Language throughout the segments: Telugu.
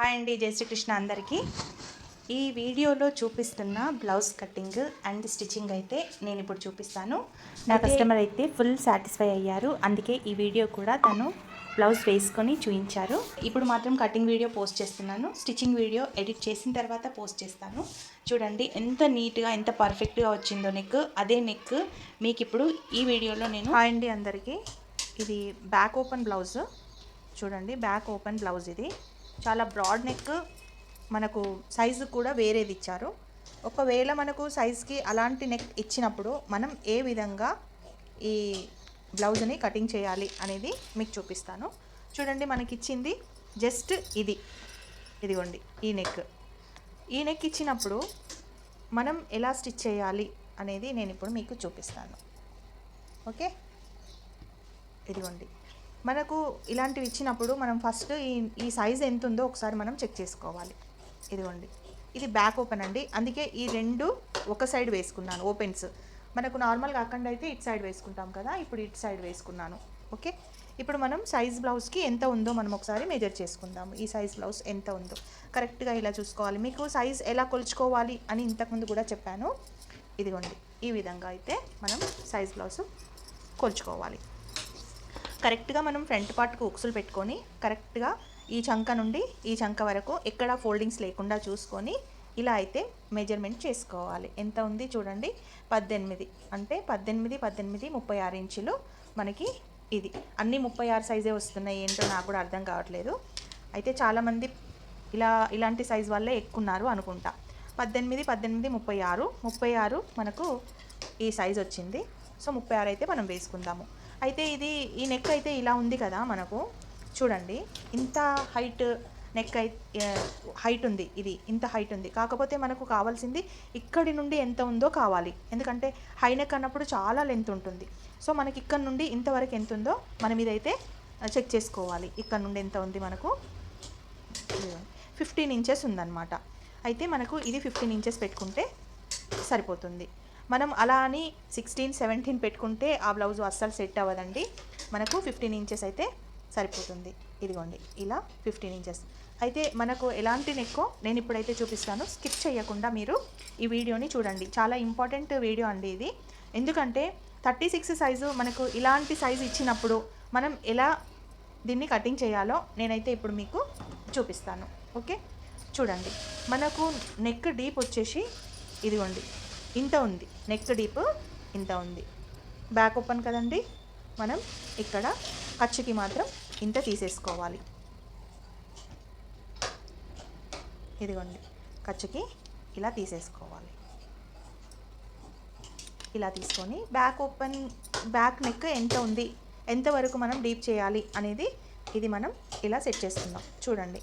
హాయ్ అండి జై శ్రీకృష్ణ అందరికీ. ఈ వీడియోలో చూపిస్తున్న బ్లౌజ్ కటింగ్ అండ్ స్టిచ్చింగ్ అయితే నేను ఇప్పుడు చూపిస్తాను. నా కస్టమర్ అయితే ఫుల్ సాటిస్ఫై అయ్యారు. అందుకే ఈ వీడియో కూడా తను బ్లౌజ్ వేసుకొని చూపించారు ఇప్పుడు మాత్రం కటింగ్ వీడియో పోస్ట్ చేస్తున్నాను. స్టిచ్చింగ్ వీడియో ఎడిట్ చేసిన తర్వాత పోస్ట్ చేస్తాను. చూడండి ఎంత నీట్గా ఎంత పర్ఫెక్ట్గా వచ్చిందో నెక్. అదే నెక్ మీకు ఇప్పుడు ఈ వీడియోలో నేను హాయ్ అండి అందరికీ. ఇది బ్యాక్ ఓపెన్ బ్లౌజ్. చూడండి బ్యాక్ ఓపెన్ బ్లౌజ్ ఇది. చాలా బ్రాడ్ నెక్ మనకు సైజు కూడా వేరేది ఇచ్చారు. ఒకవేళ మనకు సైజ్కి అలాంటి నెక్ ఇచ్చినప్పుడు మనం ఏ విధంగా ఈ బ్లౌజ్ని కటింగ్ చేయాలి అనేది మీకు చూపిస్తాను. చూడండి మనకి ఇచ్చింది జస్ట్ ఇది. ఇదిగోండి ఈ నెక్. ఈ నెక్ ఇచ్చినప్పుడు మనం ఎలా స్టిచ్ చేయాలి అనేది నేను ఇప్పుడు మీకు చూపిస్తాను. ఓకే? ఇదిగోండి. మనకు ఇలాంటివి ఇచ్చినప్పుడు మనం ఫస్ట్ ఈ ఈ సైజ్ ఎంత ఉందో ఒకసారి మనం చెక్ చేసుకోవాలి. ఇదిగోండి. ఇది బ్యాక్ ఓపెన్ అండి. అందుకే ఈ రెండు ఒక సైడ్ వేసుకున్నాను ఓపెన్స్ మనకు నార్మల్ కాకుండా అయితే ఇటు సైడ్ వేసుకుంటాం కదా ఇప్పుడు ఇటు సైడ్ వేసుకున్నాను. ఓకే ఇప్పుడు మనం సైజ్ బ్లౌజ్కి ఎంత ఉందో మనం ఒకసారి మెజర్ చేసుకుందాము. ఈ సైజ్ బ్లౌజ్ ఎంత ఉందో. కరెక్ట్గా ఇలా చూసుకోవాలి. మీకు సైజ్ ఎలా కొలుచుకోవాలి అని ఇంతకుముందు కూడా చెప్పాను. ఇదిగోండి. ఈ విధంగా అయితే మనం సైజ్ బ్లౌజ్ కొలుచుకోవాలి. కరెక్ట్గా మనం ఫ్రంట్ పార్ట్కు ఉక్సులు పెట్టుకొని కరెక్ట్గా ఈ చంక నుండి ఈ చంక వరకు ఎక్కడ ఫోల్డింగ్స్ లేకుండా చూసుకొని ఇలా అయితే మెజర్మెంట్ చేసుకోవాలి. ఎంత ఉంది చూడండి. పద్దెనిమిది. అంటే పద్దెనిమిది పద్దెనిమిది ముప్పై ఆరు ఇంచులు మనకి ఇది. అన్నీ ముప్పై ఆరు సైజే వస్తున్నాయి ఏంటో నాకు కూడా అర్థం కావట్లేదు. అయితే చాలామంది ఇలా ఇలాంటి సైజ్ వల్లే ఎక్కున్నారు అనుకుంటా. పద్దెనిమిది పద్దెనిమిది ముప్పై ఆరు. ముప్పై ఆరు మనకు ఈ సైజ్ వచ్చింది. సో ముప్పై ఆరు అయితే మనం వేసుకుందాము. అయితే ఇది ఈ నెక్ అయితే ఇలా ఉంది కదా మనకు. చూడండి ఇంత హైట్ నెక్ హైట్ ఉంది ఇది ఇంత హైట్ ఉంది. కాకపోతే మనకు కావాల్సింది ఇక్కడి నుండి ఎంత ఉందో కావాలి. ఎందుకంటే హై నెక్ అన్నప్పుడు చాలా లెంత్ ఉంటుంది. సో మనకి ఇక్కడ నుండి ఇంతవరకు ఎంత ఉందో మనం ఇదైతే చెక్ చేసుకోవాలి. ఇక్కడ నుండి ఎంత ఉంది మనకు? ఫిఫ్టీన్ ఇంచెస్ ఉందన్నమాట. అయితే మనకు ఇది ఫిఫ్టీన్ ఇంచెస్ పెట్టుకుంటే సరిపోతుంది. మనం అలా అని సిక్స్టీన్ సెవెంటీన్ పెట్టుకుంటే ఆ బ్లౌజ్ అస్సలు సెట్ అవ్వదండి. మనకు ఫిఫ్టీన్ ఇంచెస్ అయితే సరిపోతుంది. ఇదిగోండి ఇలా ఫిఫ్టీన్ ఇంచెస్ అయితే మనకు ఎలాంటి నెక్కో నేను ఇప్పుడైతే చూపిస్తాను. స్కిప్ చేయకుండా మీరు ఈ వీడియోని చూడండి. చాలా ఇంపార్టెంట్ వీడియో అండి ఇది. ఎందుకంటే థర్టీ సిక్స్ సైజు మనకు ఇలాంటి సైజు ఇచ్చినప్పుడు మనం ఎలా దీన్ని కటింగ్ చేయాలో నేనైతే ఇప్పుడు మీకు చూపిస్తాను. ఓకే? చూడండి. మనకు నెక్ డీప్ వచ్చేసి ఇదిగోండి. ఇంత ఉంది. నెక్ డీప్ ఇంత ఉంది. బ్యాక్ ఓపెన్ కదండి. మనం ఇక్కడ ఖర్చుకి మాత్రం ఇంత తీసేసుకోవాలి. ఇదిగోండి. ఖర్చుకి ఇలా తీసేసుకోవాలి. ఇలా తీసుకొని బ్యాక్ ఓపెన్ బ్యాక్ నెక్ ఎంత ఉంది? ఎంతవరకు మనం డీప్ చేయాలి అనేది ఇది మనం ఇలా సెట్ చేసుకుందాం. చూడండి.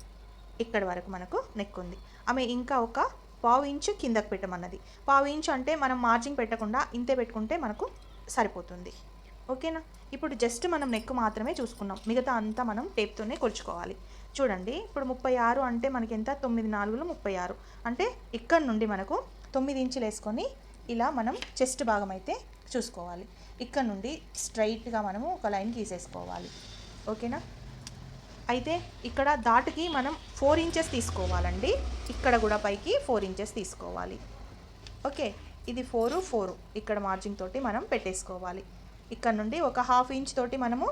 ఇక్కడ వరకు మనకు నెక్ ఉంది. ఆమె ఇంకా ఒక పావు ఇంచు కిందకు పెట్టమన్నది. పావు ఇంచు అంటే మనం మార్జింగ్ పెట్టకుండా ఇంతే పెట్టుకుంటే మనకు సరిపోతుంది. ఓకేనా? ఇప్పుడు జస్ట్ మనం నెక్ మాత్రమే చూసుకున్నాం. మిగతా అంతా మనం టేప్తోనే కొలుచుకోవాలి. చూడండి ఇప్పుడు ముప్పై ఆరు అంటే మనకి ఎంత? తొమ్మిది నాలుగులు ముప్పై ఆరు. అంటే ఇక్కడ నుండి మనకు తొమ్మిది ఇంచులు వేసుకొని ఇలా మనం చెస్ట్ భాగం అయితే చూసుకోవాలి. ఇక్కడ నుండి స్ట్రైట్గా మనము ఒక లైన్ గీసేసుకోవాలి. ఓకేనా? అయితే ఇక్కడ దాటుకి మనం ఫోర్ ఇంచెస్ తీసుకోవాలండి. ఇక్కడ కూడా పైకి ఫోర్ ఇంచెస్ తీసుకోవాలి. ఓకే ఇది ఫోరు ఫోరు. ఇక్కడ మార్జింగ్ తోటి మనం పెట్టేసుకోవాలి. ఇక్కడ నుండి ఒక హాఫ్ ఇంచ్ తోటి మనము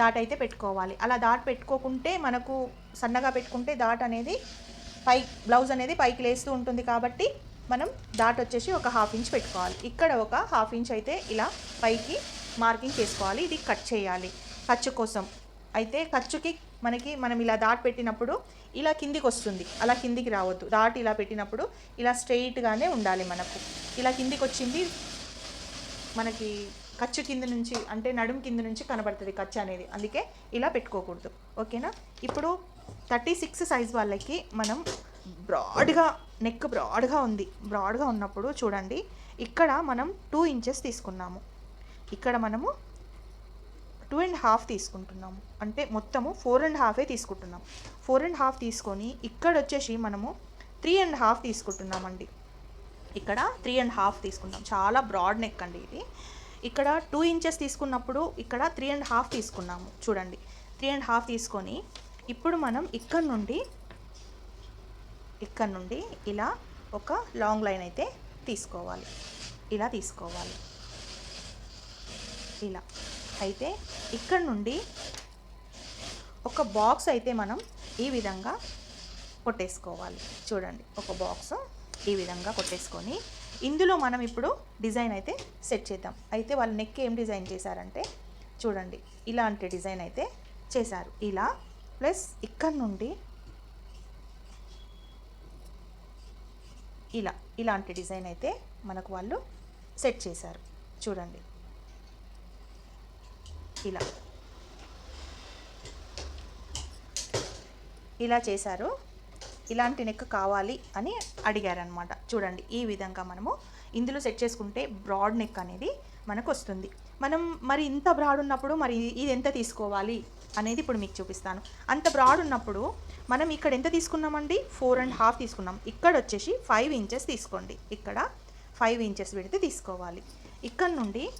దాట్ అయితే పెట్టుకోవాలి. అలా దాట్ పెట్టుకోకుంటే మనకు సన్నగా పెట్టుకుంటే దాట్ అనేది పై బ్లౌజ్ అనేది పైకి లేస్తూ ఉంటుంది కాబట్టి మనం దాట్ వచ్చేసి ఒక హాఫ్ ఇంచ్ పెట్టుకోవాలి. ఇక్కడ ఒక హాఫ్ ఇంచ్ అయితే ఇలా పైకి మార్కింగ్ చేసుకోవాలి. ఇది కట్ చేయాలి. ఖర్చు కోసం. అయితే ఖర్చుకి మనకి మనం ఇలా దాట్ పెట్టినప్పుడు ఇలా కిందికి వస్తుంది. అలా కిందికి రావద్దు. దాట్ ఇలా పెట్టినప్పుడు ఇలా స్ట్రెయిట్గానే ఉండాలి మనకు. ఇలా కిందికి వచ్చింది మనకి ఖర్చు కింద నుంచి అంటే నడుము కింద నుంచి కనబడుతుంది ఖర్చు అనేది. అందుకే ఇలా పెట్టుకోకూడదు. ఓకేనా? ఇప్పుడు థర్టీ సిక్స్ సైజ్ వాళ్ళకి మనం బ్రాడ్గా నెక్ బ్రాడ్గా ఉంది. బ్రాడ్గా ఉన్నప్పుడు చూడండి. ఇక్కడ మనం టూ ఇంచెస్ తీసుకున్నాము. ఇక్కడ మనము టూ అండ్ హాఫ్ తీసుకుంటున్నాము అంటే మొత్తము ఫోర్ అండ్ హాఫే తీసుకుంటున్నాం. ఫోర్ అండ్ హాఫ్ తీసుకొని ఇక్కడ వచ్చేసి మనము త్రీ అండ్ హాఫ్ తీసుకుంటున్నామండి. ఇక్కడ త్రీ అండ్ హాఫ్ తీసుకుంటాం చాలా బ్రాడ్ నెక్ అండి ఇది. ఇక్కడ టూ ఇంచెస్ తీసుకున్నప్పుడు ఇక్కడ త్రీ అండ్ హాఫ్ తీసుకున్నాము. చూడండి. త్రీ అండ్ హాఫ్ తీసుకొని ఇప్పుడు మనం ఇక్కడ నుండి ఇక్కడ నుండి ఇలా ఒక లాంగ్ లైన్ అయితే తీసుకోవాలి. ఇలా తీసుకోవాలి. ఇలా. అయితే ఇక్కడ నుండి ఒక బాక్స్ అయితే మనం ఈ విధంగా కొట్టేసుకోవాలి. చూడండి ఒక బాక్స్ ఈ విధంగా కొట్టేసుకొని ఇందులో మనం ఇప్పుడు డిజైన్ అయితే సెట్ చేద్దాం. అయితే వాళ్ళు నెక్ ఏం డిజైన్ చేశారంటే చూడండి ఇలాంటి డిజైన్ అయితే చేశారు. ఇలా ప్లస్ ఇక్కడ నుండి ఇలా ఇలాంటి డిజైన్ అయితే మనకు వాళ్ళు సెట్ చేశారు. చూడండి ఇలా. ఇలా చేశారు. ఇలాంటి నెక్ కావాలి అని అడిగారనమాట చూడండి ఈ విధంగా మనము ఇందులో సెట్ చేసుకుంటే బ్రాడ్ నెక్ అనేది మనకు వస్తుంది. మనం మరి ఇంత బ్రాడ్ ఉన్నప్పుడు మరి ఇది ఎంత తీసుకోవాలి అనేది ఇప్పుడు మీకు చూపిస్తాను. అంత బ్రాడ్ ఉన్నప్పుడు మనం ఇక్కడ ఎంత తీసుకున్నామండి? ఫోర్ అండ్ హాఫ్ తీసుకున్నాం. ఇక్కడ వచ్చేసి ఫైవ్ ఇంచెస్ తీసుకోండి. ఇక్కడ ఫైవ్ ఇంచెస్ పెడితే తీసుకోవాలి. ఇక్కడ నుండి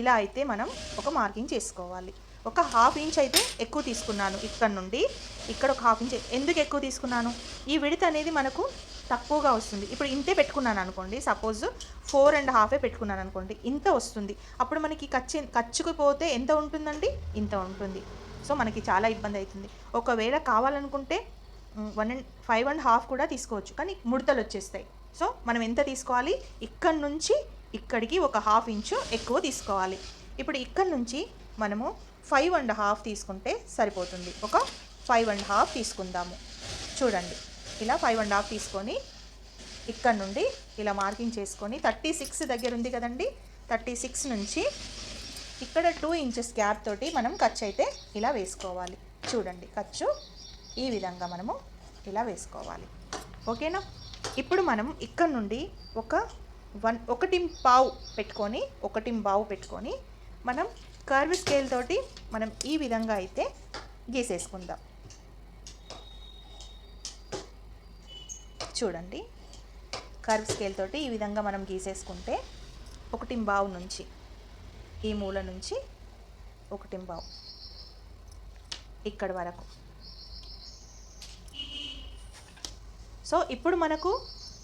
ఇలా అయితే మనం ఒక మార్కింగ్ చేసుకోవాలి. ఒక హాఫ్ ఇంచ్ అయితే ఎక్కువ తీసుకున్నాను ఇక్కడ నుండి. ఇక్కడ ఒక హాఫ్ ఇంచ్ ఎందుకు ఎక్కువ తీసుకున్నాను? ఈ విడత అనేది మనకు తక్కువగా వస్తుంది. ఇప్పుడు ఇంతే పెట్టుకున్నాను అనుకోండి. సపోజ్ ఫోర్ అండ్ హాఫే పెట్టుకున్నాను అనుకోండి. ఇంత వస్తుంది. అప్పుడు మనకి ఖర్చు ఖర్చుకుపోతే ఎంత ఉంటుందండి? ఇంత ఉంటుంది. సో మనకి చాలా ఇబ్బంది అవుతుంది. ఒకవేళ కావాలనుకుంటే one and five and half కూడా తీసుకోవచ్చు. కానీ ముడతలు వచ్చేస్తాయి. సో మనం ఎంత తీసుకోవాలి? ఇక్కడ నుంచి ఇక్కడికి ఒక హాఫ్ ఇంచు ఎక్కువ తీసుకోవాలి. ఇప్పుడు ఇక్కడ నుంచి మనము ఫైవ్ అండ్ హాఫ్ తీసుకుంటే సరిపోతుంది. ఒక ఫైవ్ అండ్ హాఫ్ తీసుకుందాము. చూడండి. ఇలా ఫైవ్ అండ్ హాఫ్ తీసుకొని ఇక్కడ నుండి ఇలా మార్కింగ్ చేసుకొని థర్టీ సిక్స్ దగ్గర ఉంది కదండి. థర్టీ సిక్స్ నుంచి ఇక్కడ టూ ఇంచెస్ గ్యాప్ తోటి మనం ఖర్చు అయితే ఇలా వేసుకోవాలి. చూడండి. ఖర్చు ఈ విధంగా మనము ఇలా వేసుకోవాలి. ఓకేనా? ఇప్పుడు మనం ఇక్కడ నుండి ఒక వన్ ఒకటి పావు పెట్టుకొని ఒకటి బావు పెట్టుకొని మనం కర్వ్ స్కేల్ తోటి మనం ఈ విధంగా అయితే గీసేసుకుందాం. చూడండి. కర్వ్ స్కేల్ తోటి ఈ విధంగా మనం గీసేసుకుంటే ఒకటి బావు నుంచి ఈ మూల నుంచి ఒకటి బావు ఇక్కడి వరకు. సో ఇప్పుడు మనకు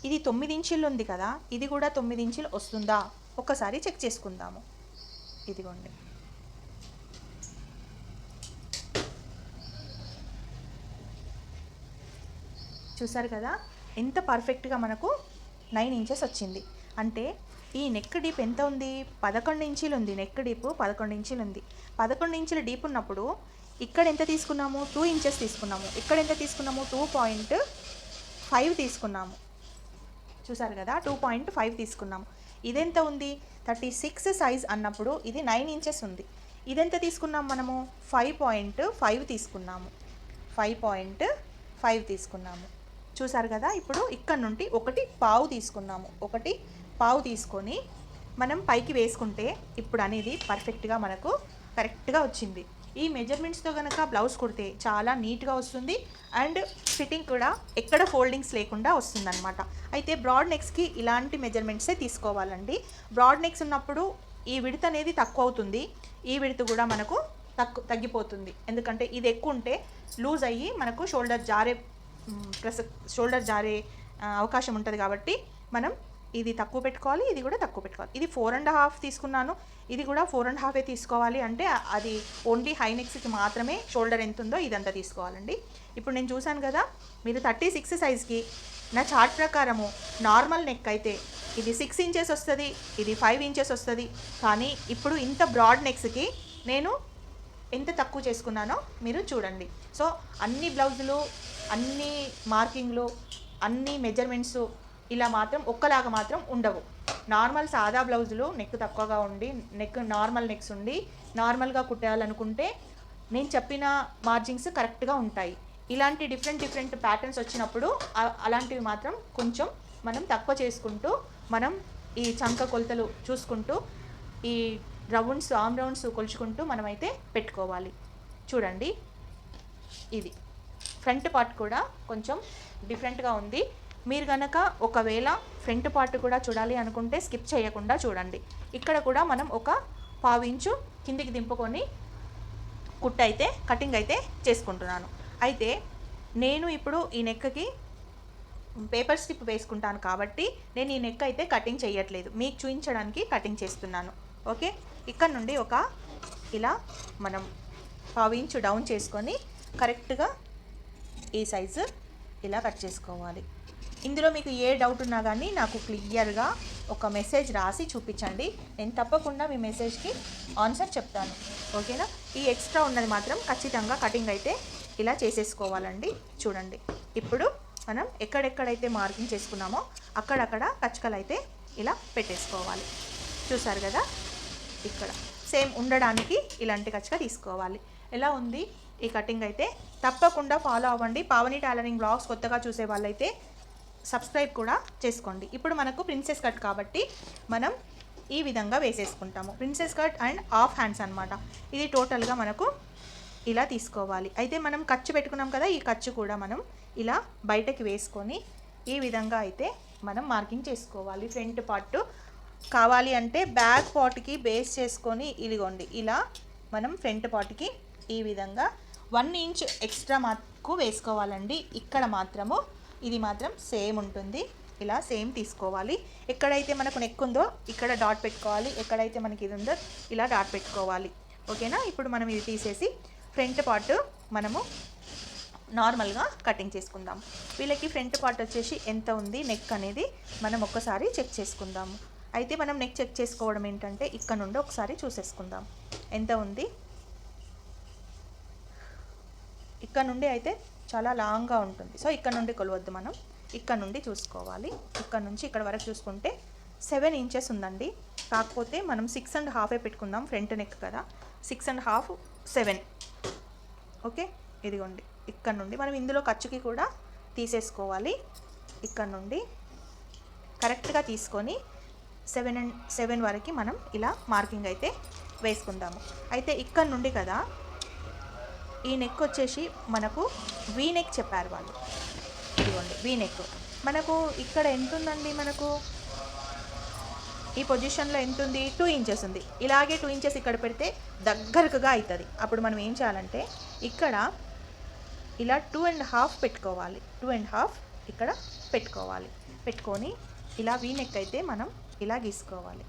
ఇది తొమ్మిది ఇంచులు ఉంది కదా ఇది కూడా తొమ్మిది ఇంచులు వస్తుందా? ఒకసారి చెక్ చేసుకుందాము. ఇదిగోండి. చూసారు కదా ఎంత పర్ఫెక్ట్గా మనకు నైన్ ఇంచెస్ వచ్చింది. అంటే ఈ నెక్ డీప్ ఎంత ఉంది? పదకొండు ఇంచీలు ఉంది నెక్ డీప్ పదకొండు ఇంచులు ఉంది. పదకొండు ఇంచుల డీప్ ఉన్నప్పుడు ఇక్కడ ఎంత తీసుకున్నాము? టూ ఇంచెస్ తీసుకున్నాము. ఇక్కడ ఎంత తీసుకున్నాము? టూ పాయింట్ ఫైవ్ తీసుకున్నాము. చూసారు కదా టూ పాయింట్ ఫైవ్ తీసుకున్నాము. ఇదెంత ఉంది? థర్టీ సిక్స్ సైజ్ అన్నప్పుడు ఇది నైన్ ఇంచెస్ ఉంది. ఇదెంత తీసుకున్నాం మనము? ఫైవ్ పాయింట్ ఫైవ్ తీసుకున్నాము. ఫైవ్ పాయింట్ ఫైవ్ తీసుకున్నాము. చూసారు కదా ఇప్పుడు ఇక్కడ నుండి ఒకటి పావు తీసుకున్నాము. ఒకటి పావు తీసుకొని మనం పైకి వేసుకుంటే ఇప్పుడు అనేది పర్ఫెక్ట్గా మనకు కరెక్ట్గా వచ్చింది. ఈ మెజర్మెంట్స్తో కనుక బ్లౌజ్ కుడితే చాలా నీట్గా వస్తుంది. అండ్ ఫిట్టింగ్ కూడా ఎక్కడ ఫోల్డింగ్స్ లేకుండా వస్తుందన్నమాట. అయితే బ్రాడ్ నెక్స్కి ఇలాంటి మెజర్మెంట్సే తీసుకోవాలండి. బ్రాడ్ నెక్స్ ఉన్నప్పుడు ఈ విడత అనేది తక్కువ అవుతుంది. ఈ విడత కూడా మనకు తక్కువ తగ్గిపోతుంది. ఎందుకంటే ఇది ఎక్కువ ఉంటే లూజ్ అయ్యి మనకు షోల్డర్ జారే మ్, ప్రస షోల్డర్ జారే అవకాశం ఉంటుంది కాబట్టి మనం ఇది తక్కువ పెట్టుకోవాలి ఇది కూడా తక్కువ పెట్టుకోవాలి. ఇది ఫోర్ అండ్ హాఫ్ తీసుకున్నాను. ఇది కూడా ఫోర్ అండ్ హాఫే తీసుకోవాలి అంటే అది ఓన్లీ హై నెక్స్కి మాత్రమే షోల్డర్ ఎంత ఉందో ఇదంతా తీసుకోవాలండి. ఇప్పుడు నేను చూశాను కదా మీరు థర్టీ సిక్స్ సైజ్కి నా చార్ట్ ప్రకారము నార్మల్ నెక్ అయితే ఇది సిక్స్ ఇంచెస్ వస్తుంది ఇది ఫైవ్ ఇంచెస్ వస్తుంది. కానీ ఇప్పుడు ఇంత బ్రాడ్ నెక్స్కి నేను ఎంత తక్కువ చేసుకున్నానో మీరు చూడండి. సో అన్ని బ్లౌజులు అన్ని మార్కింగ్లు అన్ని మెజర్మెంట్స్ ఇలా మాత్రం ఒక్కలాగా మాత్రం ఉండవు. నార్మల్ సాదా బ్లౌజులు నెక్ తక్కువగా ఉండి నెక్ నార్మల్ నెక్స్ ఉండి నార్మల్గా కుట్టాలనుకుంటే నేను చెప్పిన మార్జిన్స్ కరెక్ట్గా ఉంటాయి. ఇలాంటి డిఫరెంట్ డిఫరెంట్ ప్యాటర్న్స్ వచ్చినప్పుడు అలాంటివి మాత్రం కొంచెం మనం తక్కువ చేసుకుంటూ మనం ఈ చంక కొలతలు చూసుకుంటూ ఈ రౌండ్స్ ఆమ్ రౌండ్స్ కొలుచుకుంటూ మనమైతే పెట్టుకోవాలి. చూడండి. ఇది. ఫ్రంట్ పార్ట్ కూడా కొంచెం డిఫరెంట్గా ఉంది. మీరు కనుక ఒకవేళ ఫ్రంట్ పార్ట్ కూడా చూడాలి అనుకుంటే స్కిప్ చేయకుండా చూడండి. ఇక్కడ కూడా మనం ఒక పావు ఇంచు కిందికి దింపుకొని కుట్ అయితే కటింగ్ అయితే చేసుకుంటున్నాను. అయితే నేను ఇప్పుడు ఈ నెక్కకి పేపర్ స్ట్రిప్ వేసుకుంటాను కాబట్టి నేను ఈ నెక్ అయితే కటింగ్ చేయట్లేదు. మీకు చూపించడానికి కటింగ్ చేస్తున్నాను. ఓకే? ఇక్కడ నుండి ఒక ఇలా మనం పావు ఇంచు డౌన్ చేసుకొని కరెక్ట్గా ఈ సైజు ఇలా కట్ చేసుకోవాలి. ఇందులో మీకు ఏ డౌట్ ఉన్నా కానీ నాకు క్లియర్గా ఒక మెసేజ్ రాసి చూపించండి. నేను తప్పకుండా మీ మెసేజ్కి ఆన్సర్ చెప్తాను. ఓకేనా ఈ ఎక్స్ట్రా ఉన్నది మాత్రం ఖచ్చితంగా కటింగ్ అయితే ఇలా చేసేసుకోవాలండి. చూడండి. ఇప్పుడు మనం ఎక్కడెక్కడైతే మార్కింగ్ చేసుకున్నామో అక్కడక్కడ కచ్చకలు అయితే ఇలా పెట్టేసుకోవాలి. చూసారు కదా? ఇక్కడ. సేమ్ ఉండడానికి ఇలాంటి కచ్చక తీసుకోవాలి. ఎలా ఉంది? ఈ కటింగ్ అయితే తప్పకుండా ఫాలో అవ్వండి. పావని టైలరింగ్ బ్లాగ్స్ కొత్తగా చూసే వాళ్ళైతే సబ్స్క్రైబ్ కూడా చేసుకోండి. ఇప్పుడు మనకు ప్రిన్సెస్ కట్ కాబట్టి మనం ఈ విధంగా వేసేసుకుంటాము. Princess cut and half hands అనమాట ఇది టోటల్గా మనకు ఇలా తీసుకోవాలి. అయితే మనం ఖర్చు పెట్టుకున్నాం కదా ఈ ఖర్చు కూడా మనం ఇలా బయటకి వేసుకొని ఈ విధంగా అయితే మనం మార్కింగ్ చేసుకోవాలి. ఫ్రంట్ పార్ట్ కావాలి అంటే బ్యాక్ పార్ట్కి బేస్ చేసుకొని ఇదిగోండి ఇలా మనం ఫ్రంట్ పార్ట్కి ఈ విధంగా వన్ ఇంచ్ ఎక్స్ట్రా మాకు వేసుకోవాలండి. ఇక్కడ మాత్రము ఇది మాత్రం సేమ్ ఉంటుంది. ఇలా సేమ్ తీసుకోవాలి. ఎక్కడైతే మనకు నెక్ ఉందో ఇక్కడ డాట్ పెట్టుకోవాలి. ఎక్కడైతే మనకి ఇది ఉందో ఇలా డాట్ పెట్టుకోవాలి. ఓకేనా? ఇప్పుడు మనం ఇది తీసేసి ఫ్రంట్ పార్ట్ మనము నార్మల్గా కటింగ్ చేసుకుందాం. వీళ్ళకి ఫ్రంట్ పార్ట్ వచ్చేసి ఎంత ఉంది? నెక్ అనేది మనం ఒక్కసారి చెక్ చేసుకుందాము. అయితే మనం నెక్ చెక్ చేసుకోవడం ఏంటంటే ఇక్కడ నుండి ఒకసారి చూసేసుకుందాం. ఎంత ఉంది? ఇక్కడ నుండి అయితే చాలా లాంగ్గా ఉంటుంది. సో ఇక్కడ నుండి కొలవద్దు మనం. ఇక్కడ నుండి చూసుకోవాలి. ఇక్కడ నుంచి ఇక్కడ వరకు చూసుకుంటే సెవెన్ ఇంచెస్ ఉందండి. కాకపోతే మనం సిక్స్ అండ్ హాఫే పెట్టుకుందాం ఫ్రంట్ నెక్ కదా. Six and half seven. Okay? ఇదిగోండి. ఇక్కడ నుండి మనం ఇందులో ఖర్చుకి కూడా తీసేసుకోవాలి. ఇక్కడ నుండి కరెక్ట్గా తీసుకొని సెవెన్ అండ్ సెవెన్ వరకు మనం ఇలా మార్కింగ్ అయితే వేసుకుందాము. అయితే ఇక్కడ నుండి కదా ఈ నెక్ వచ్చేసి మనకు వీ నెక్ చెప్పారు వాళ్ళు. ఇదిగోండి వీ నెక్ మనకు ఇక్కడ ఎంత ఉందండి మనకు? ఈ పొజిషన్లో ఎంత ఉంది? టూ ఇంచెస్ ఉంది. ఇలాగే టూ ఇంచెస్ ఇక్కడ పెడితే దగ్గరకుగా అవుతుంది అప్పుడు మనం ఏం చేయాలంటే ఇక్కడ ఇలా టూ అండ్ హాఫ్ పెట్టుకోవాలి. టూ అండ్ హాఫ్ ఇక్కడ పెట్టుకోవాలి. పెట్టుకొని ఇలా వీ నెక్ అయితే మనం ఇలా గీసుకోవాలి.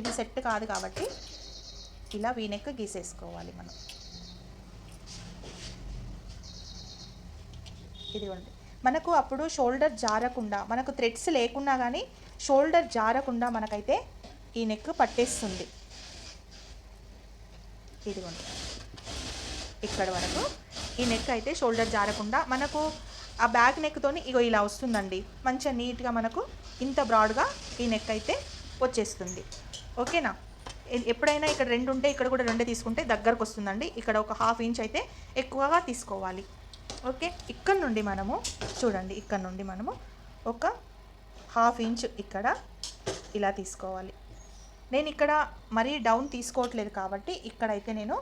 ఇది సెట్ కాదు కాబట్టి ఇలా వీనెక్ గీసేసుకోవాలి మనం. ఇదిగోండి. మనకు అప్పుడు షోల్డర్ జారకుండా మనకు థ్రెడ్స్ లేకున్నా కానీ షోల్డర్ జారకుండా మనకైతే ఈ నెక్ పట్టేస్తుంది. ఇదిగోండి. ఇక్కడ వరకు ఈ నెక్ అయితే షోల్డర్ జారకుండా మనకు ఆ బ్యాక్ నెక్తోని ఇగో ఇలా వస్తుందండి. మంచిగా నీట్గా మనకు ఇంత బ్రాడ్గా ఈ నెక్ అయితే వచ్చేస్తుంది. ఓకేనా? ఎప్పుడైనా ఇక్కడ రెండు ఉంటే ఇక్కడ కూడా రెండే తీసుకుంటే దగ్గరకు వస్తుందండి ఇక్కడ ఒక హాఫ్ ఇంచ్ అయితే ఎక్కువగా తీసుకోవాలి. ఓకే? ఇక్కడ నుండి మనము చూడండి ఇక్కడ నుండి మనము ఒక హాఫ్ ఇంచ్ ఇక్కడ ఇలా తీసుకోవాలి. నేను ఇక్కడ మరీ డౌన్ తీసుకోవట్లేదు కాబట్టి ఇక్కడైతే నేను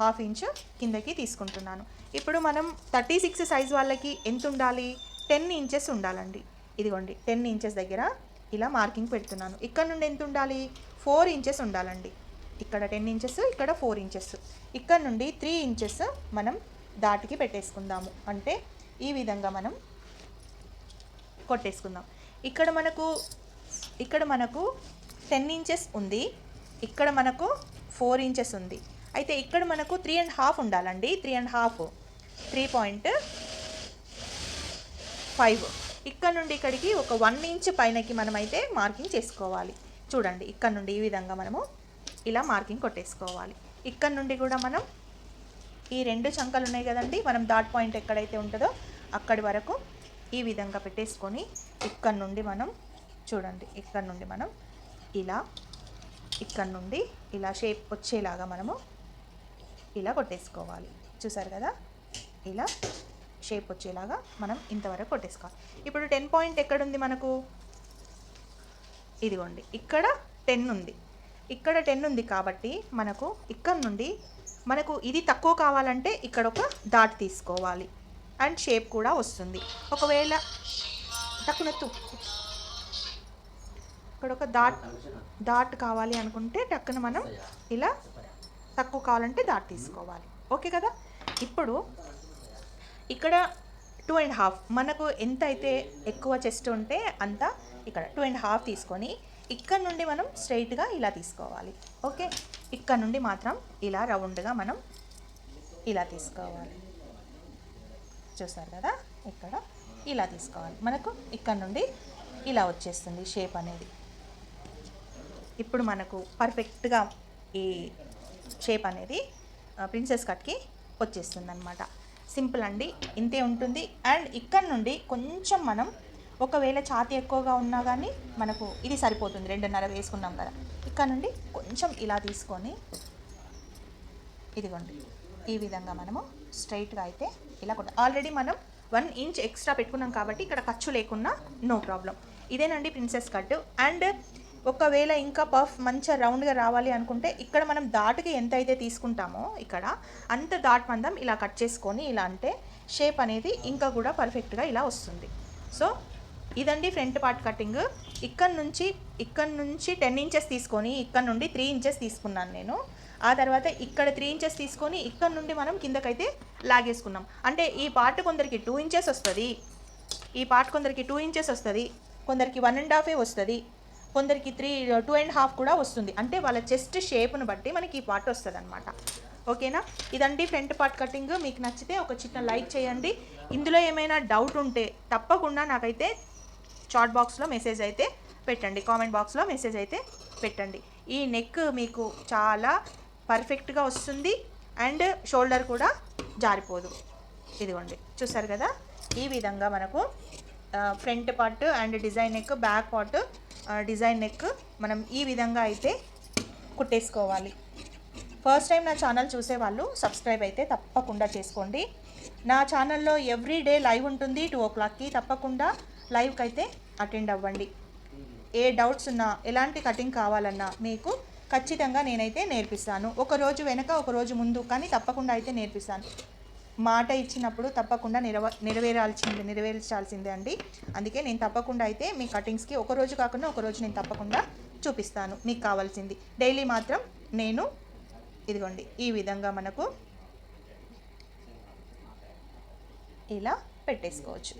హాఫ్ ఇంచ్ కిందకి తీసుకుంటున్నాను. ఇప్పుడు మనం థర్టీ సిక్స్ సైజ్ వాళ్ళకి ఎంత ఉండాలి టెన్ ఇంచెస్ ఉండాలండి. ఇదిగోండి టెన్ ఇంచెస్ దగ్గర ఇలా మార్కింగ్ పెడుతున్నాను. ఇక్కడ నుండి ఎంత ఉండాలి ఫోర్ ఇంచెస్ ఉండాలండి. ఇక్కడ టెన్ ఇంచెస్ ఇక్కడ ఫోర్ ఇంచెస్. ఇక్కడ నుండి త్రీ ఇంచెస్ మనం దాటికి పెట్టేసుకుందాము. అంటే ఈ విధంగా మనం కొట్టేసుకుందాం. ఇక్కడ మనకు ఇక్కడ మనకు టెన్ ఇంచెస్ ఉంది. ఇక్కడ మనకు ఫోర్ ఇంచెస్ ఉంది. అయితే ఇక్కడ మనకు త్రీ అండ్ హాఫ్ ఉండాలండి. Three and half. Three point five. ఇక్కడ నుండి ఇక్కడికి ఒక వన్ ఇంచ్ పైనకి మనమైతే మార్కింగ్ చేసుకోవాలి. చూడండి ఇక్కడ నుండి ఈ విధంగా మనము ఇలా మార్కింగ్ కొట్టేసుకోవాలి. ఇక్కడ నుండి కూడా మనం ఈ రెండు చంకలు ఉన్నాయి కదండి మనం డాట్ పాయింట్ ఎక్కడైతే ఉంటుందో అక్కడి వరకు ఈ విధంగా పెట్టేసుకొని ఇక్కడ నుండి మనం చూడండి ఇక్కడ నుండి మనం ఇలా ఇక్కడ నుండి ఇలా షేప్ వచ్చేలాగా మనము ఇలా కొట్టేసుకోవాలి. చూసారు కదా? ఇలా షేప్ వచ్చేలాగా మనం ఇంతవరకు కొట్టేసుకోవాలి. ఇప్పుడు టెన్ పాయింట్ ఎక్కడుంది మనకు? ఇదిగోండి ఇక్కడ టెన్ ఉంది. ఇక్కడ టెన్ ఉంది కాబట్టి మనకు ఇక్కడ నుండి మనకు ఇది తక్కువ కావాలంటే ఇక్కడ ఒక డాట్ తీసుకోవాలి. అండ్ షేప్ కూడా వస్తుంది. ఒకవేళ టక్కునెత్తు ఇక్కడ ఒక డాట్ డాట్ కావాలి అనుకుంటే టక్కున మనం ఇలా తక్కువ కావాలంటే డాట్ తీసుకోవాలి. ఓకే కదా? ఇప్పుడు ఇక్కడ టూ అండ్ హాఫ్ మనకు ఎంత అయితే ఎక్కువ చెస్ట్ ఉంటే అంత ఇక్కడ టూ అండ్ హాఫ్ తీసుకొని ఇక్కడ నుండి మనం స్ట్రైట్గా ఇలా తీసుకోవాలి. ఓకే ఇక్కడ నుండి మాత్రం ఇలా రౌండ్గా మనం ఇలా తీసుకోవాలి. చూసారు కదా? ఇక్కడ ఇలా తీసుకోవాలి. మనకు ఇక్కడ నుండి ఇలా వచ్చేస్తుంది షేప్ అనేది. ఇప్పుడు మనకు పర్ఫెక్ట్గా ఈ షేప్ అనేది ప్రిన్సెస్ కట్కి వచ్చేస్తుంది అనమాట సింపుల్ అండి. ఇంతే ఉంటుంది. అండ్ ఇక్కడ నుండి కొంచెం మనం ఒకవేళ ఛాతి ఎక్కువగా ఉన్నా కానీ మనకు ఇది సరిపోతుంది. రెండున్నర వేసుకున్నాం కదా. ఇక్కడ నుండి కొంచెం ఇలా తీసుకొని ఇదిగోండి. ఈ విధంగా మనము స్ట్రైట్గా అయితే ఇలా కొట్ట ఆల్రెడీ మనం వన్ ఇంచ్ ఎక్స్ట్రా పెట్టుకున్నాం కాబట్టి ఇక్కడ ఖర్చు లేకున్నా నో ప్రాబ్లం ఇదేనండి ప్రిన్సెస్ కట్ అండ్ ఒకవేళ ఇంకా పఫ్ మంచిగా రౌండ్గా రావాలి అనుకుంటే ఇక్కడ మనం దాటుకి ఎంత అయితే తీసుకుంటామో ఇక్కడ అంత దాట్ మందం ఇలా కట్ చేసుకొని ఇలా అంటే షేప్ అనేది ఇంకా కూడా పర్ఫెక్ట్గా ఇలా వస్తుంది. సో ఇదండి ఫ్రంట్ పార్ట్ కటింగ్. ఇక్కడ నుంచి ఇక్కడ నుంచి టెన్ ఇంచెస్ తీసుకొని ఇక్కడ నుండి త్రీ ఇంచెస్ తీసుకున్నాను నేను. ఆ తర్వాత ఇక్కడ త్రీ ఇంచెస్ తీసుకొని ఇక్కడ నుండి మనం కిందకైతే లాగేసుకున్నాం. అంటే ఈ పార్ట్ కొందరికి టూ ఇంచెస్ వస్తుంది. ఈ పార్ట్ కొందరికి టూ ఇంచెస్ వస్తుంది. కొందరికి వన్ అండ్ హాఫే వస్తుంది. కొందరికి త్రీ టూ అండ్ హాఫ్ కూడా వస్తుంది. అంటే వాళ్ళ చెస్ట్ షేప్ను బట్టి మనకి ఈ పార్ట్ వస్తుంది అనమాట ఓకేనా ఇదండి ఫ్రంట్ పార్ట్ కటింగ్ మీకు నచ్చితే ఒక చిన్న లైక్ చేయండి. ఇందులో ఏమైనా డౌట్ ఉంటే తప్పకుండా నాకైతే చాట్ బాక్స్లో మెసేజ్ అయితే పెట్టండి. కామెంట్ బాక్స్లో మెసేజ్ అయితే పెట్టండి. ఈ నెక్ మీకు చాలా పర్ఫెక్ట్గా వస్తుంది అండ్ షోల్డర్ కూడా జారిపోదు. ఇదిగోండి. చూసారు కదా? ఈ విధంగా మనకు front part and design neck back part design neck మనం ఈ విధంగా అయితే కుట్టేసుకోవాలి. ఫస్ట్ టైం నా ఛానల్ చూసేవాళ్ళు సబ్స్క్రైబ్ అయితే తప్పకుండా చేసుకోండి. నా ఛానల్లో ఎవ్రీ డే లైవ్ ఉంటుంది టూ ఓ క్లాక్కి తప్పకుండా లైవ్కి అయితే అటెండ్ అవ్వండి. ఏ డౌట్స్ ఉన్నా ఎలాంటి కటింగ్ కావాలన్నా మీకు ఖచ్చితంగా నేనైతే నేర్పిస్తాను. ఒక రోజు వెనక ఒక రోజు ముందు కానీ తప్పకుండా అయితే నేర్పిస్తాను. మాట ఇచ్చినప్పుడు తప్పకుండా నెరవ నెరవేరాల్సింది నెరవేర్చాల్సిందే అండి. అందుకే నేను తప్పకుండా అయితే మీ కటింగ్స్కి ఒక రోజు కాకుండా ఒక రోజు నేను తప్పకుండా చూపిస్తాను. మీకు కావాల్సింది. డైలీ మాత్రం నేను ఇదిగోండి ఈ విధంగా మనకు ఇలా పెట్టేసుకోవచ్చు.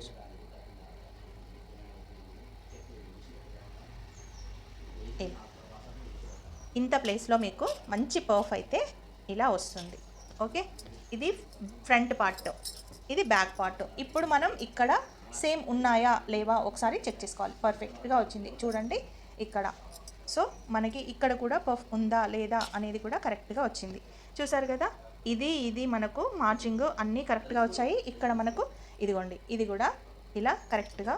ఇలా. ఇంత ప్లేస్లో మీకు మంచి పర్ఫ్ అయితే ఇలా వస్తుంది. ఓకే? ఇది ఫ్రంట్ పార్ట్ ఇది బ్యాక్ పార్ట్. ఇప్పుడు మనం ఇక్కడ సేమ్ ఉన్నాయా లేవా ఒకసారి చెక్ చేసుకోవాలి. పర్ఫెక్ట్గా వచ్చింది. చూడండి ఇక్కడ. సో మనకి ఇక్కడ కూడా పర్ఫ్ ఉందా లేదా అనేది కూడా కరెక్ట్గా వచ్చింది. చూసారు కదా? ఇది ఇది మనకు మార్చింగ్ అన్నీ కరెక్ట్గా వచ్చాయి. ఇక్కడ మనకు ఇదిగోండి ఇది కూడా ఇలా కరెక్ట్గా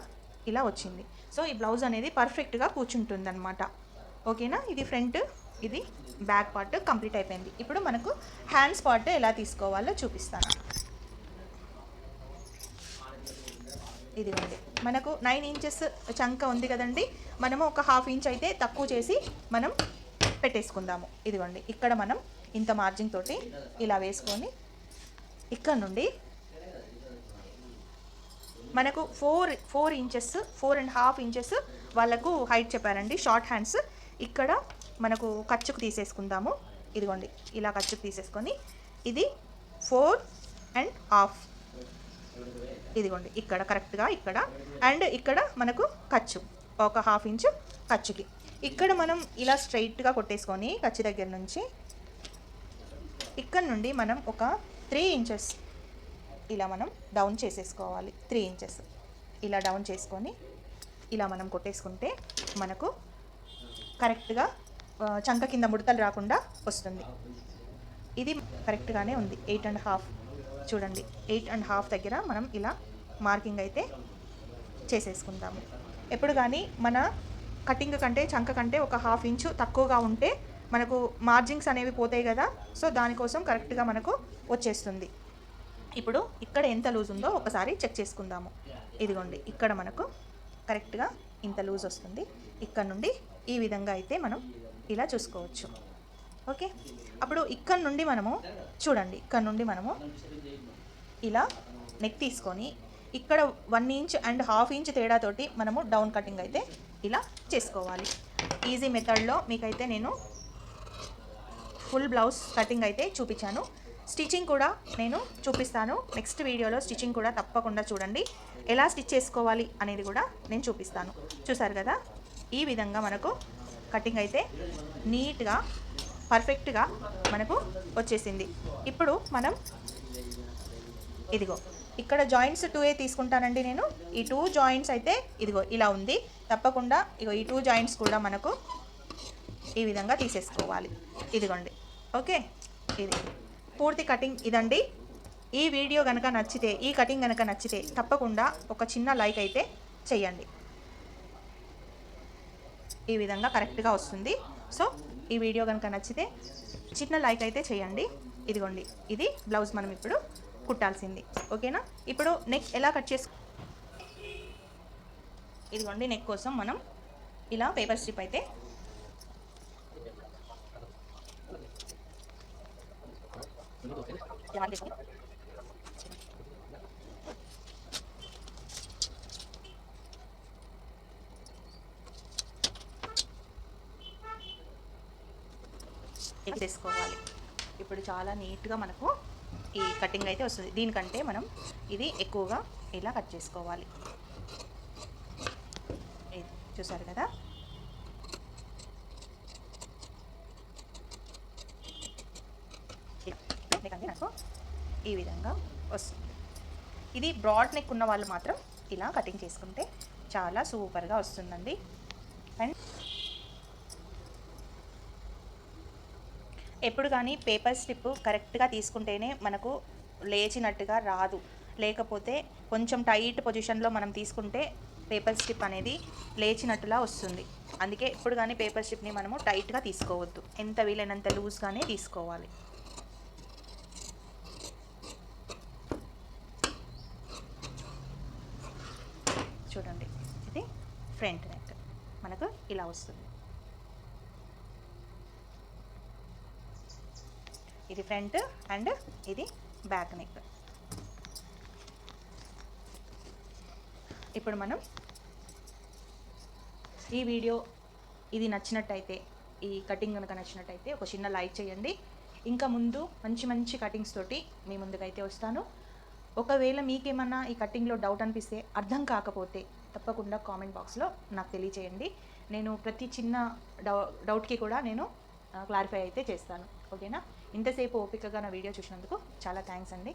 ఇలా వచ్చింది. సో ఈ బ్లౌజ్ అనేది పర్ఫెక్ట్గా కూర్చుంటుంది అనమాట ఓకేనా? ఇది ఫ్రంట్ ఇది బ్యాక్ పార్ట్ కంప్లీట్ అయిపోయింది. ఇప్పుడు మనకు హ్యాండ్స్ పార్ట్ ఎలా తీసుకోవాలో చూపిస్తాను. ఇదిగోండి. మనకు నైన్ ఇంచెస్ చంక ఉంది కదండి. మనము ఒక హాఫ్ ఇంచ్ అయితే తక్కువ చేసి మనం పెట్టేసుకుందాము. ఇదిగోండి. ఇక్కడ మనం ఇంత మార్జిన్ తోటి ఇలా వేసుకొని ఇక్కడ నుండి మనకు four four inches four and half inches వాళ్ళకు హైట్ చెప్పారండి. Short hands. ఇక్కడ మనకు ఖర్చుకు తీసేసుకుందాము. ఇదిగోండి ఇలా ఖర్చుకు తీసేసుకొని ఇది ఫోర్ అండ్ హాఫ్. ఇదిగోండి ఇక్కడ కరెక్ట్గా ఇక్కడ. అండ్ ఇక్కడ మనకు ఖర్చు ఒక హాఫ్ ఇంచు ఖర్చుకి ఇక్కడ మనం ఇలా స్ట్రైట్గా కొట్టేసుకొని ఖర్చు దగ్గర నుంచి ఇక్కడ నుండి మనం ఒక త్రీ ఇంచెస్ ఇలా మనం డౌన్ చేసేసుకోవాలి. Three inches. ఇలా డౌన్ చేసుకొని ఇలా మనం కొట్టేసుకుంటే మనకు కరెక్ట్గా చంక కింద ముడతలు రాకుండా వస్తుంది. ఇది కరెక్ట్గానే ఉంది. ఎయిట్ అండ్ హాఫ్ చూడండి. ఎయిట్ అండ్ హాఫ్ దగ్గర మనం ఇలా మార్కింగ్ అయితే చేసేసుకుందాము. ఎప్పుడు కానీ మన కటింగ్ కంటే చంక కంటే ఒక హాఫ్ ఇంచు తక్కువగా ఉంటే మనకు మార్జింగ్స్ అనేవి పోతాయి కదా. సో దానికోసం కరెక్ట్గా మనకు వచ్చేస్తుంది. ఇప్పుడు ఇక్కడ ఎంత లూజ్ ఉందో ఒకసారి చెక్ చేసుకుందాము. ఇదిగోండి. ఇక్కడ మనకు కరెక్ట్గా ఇంత లూజ్ వస్తుంది. ఇక్కడ నుండి ఈ విధంగా అయితే మనం ఇలా చూసుకోవచ్చు. ఓకే? అప్పుడు ఇక్కడ నుండి మనము చూడండి ఇక్కడ నుండి మనము ఇలా నెక్ తీసుకొని ఇక్కడ one inch and half inch తేడాతోటి మనము డౌన్ కటింగ్ అయితే ఇలా చేసుకోవాలి. ఈజీ మెథడ్లో మీకైతే నేను ఫుల్ బ్లౌజ్ కటింగ్ అయితే చూపించాను. స్టిచ్చింగ్ కూడా నేను చూపిస్తాను. నెక్స్ట్ వీడియోలో స్టిచ్చింగ్ కూడా తప్పకుండా చూడండి. ఎలా స్టిచ్ చేసుకోవాలి అనేది కూడా నేను చూపిస్తాను. చూసారు కదా? ఈ విధంగా మనకు కటింగ్ అయితే నీట్గా పర్ఫెక్ట్గా మనకు వచ్చేసింది. ఇప్పుడు మనం ఇదిగో ఇక్కడ జాయింట్స్ టూ ఏ తీసుకుంటానండి నేను. ఈ టూ జాయింట్స్ అయితే ఇదిగో ఇలా ఉంది. తప్పకుండా ఇగో ఈ టూ జాయింట్స్ కూడా మనకు ఈ విధంగా తీసేసుకోవాలి. ఇదిగోండి. ఓకే? ఇది. పూర్తి కటింగ్ ఇదండి. ఈ వీడియో కనుక నచ్చితే ఈ కటింగ్ కనుక నచ్చితే తప్పకుండా ఒక చిన్న లైక్ అయితే చేయండి. ఈ విధంగా కరెక్ట్గా వస్తుంది. సో ఈ వీడియో కనుక నచ్చితే చిన్న లైక్ అయితే చేయండి. ఇదిగోండి ఇది బ్లౌజ్ మనం ఇప్పుడు కుట్టాల్సింది. ఓకేనా? ఇప్పుడు నెక్ ఎలా కట్ చేసు ఇదిగోండి నెక్ కోసం మనం ఇలా పేపర్ స్ట్రిప్ అయితే ఇలా చేసుకోవాలి తీసుకోవాలి. ఇప్పుడు చాలా నీట్గా మనకు ఈ కటింగ్ అయితే వస్తుంది. దీనికంటే మనం ఇది ఎక్కువగా ఇలా కట్ చేసుకోవాలి. ఇది చూసారు కదా? నెక్ నాకు ఈ విధంగా వస్తుంది. ఇది బ్రాడ్ నెక్ ఉన్న వాళ్ళు మాత్రం ఇలా కటింగ్ చేసుకుంటే చాలా సూపర్గా వస్తుందండి. అండ్ ఎప్పుడు కానీ పేపర్ స్లిప్ కరెక్ట్గా తీసుకుంటేనే మనకు లేచినట్టుగా రాదు. లేకపోతే కొంచెం టైట్ పొజిషన్లో మనం తీసుకుంటే పేపర్ స్లిప్ అనేది లేచినట్టులా వస్తుంది. అందుకే ఎప్పుడు కానీ పేపర్ స్లిప్ని మనము టైట్గా తీసుకోవద్దు. ఎంత వీలైనంత లూజ్గానే తీసుకోవాలి. చూడండి. ఇది ఫ్రంట్ నెక్. మనకు ఇలా వస్తుంది. ఇది ఫ్రంట్ అండ్ ఇది బ్యాక్ నెక్. ఇప్పుడు మనం ఈ వీడియో ఇది నచ్చినట్టయితే ఈ కటింగ్ కనుక నచ్చినట్టయితే ఒక చిన్న లైక్ చేయండి. ఇంకా ముందు మంచి మంచి కటింగ్స్ తోటి మీ ముందుకైతే వస్తాను. ఒకవేళ మీకేమన్నా ఈ కటింగ్లో డౌట్ అనిపిస్తే అర్థం కాకపోతే తప్పకుండా కామెంట్ బాక్స్లో నాకు తెలియచేయండి. నేను ప్రతి చిన్న డౌ డౌట్కి కూడా నేను క్లారిఫై అయితే చేస్తాను. ఓకేనా? ఇంతసేపు ఓపికగా నా వీడియో చూసినందుకు చాలా థ్యాంక్స్ అండి.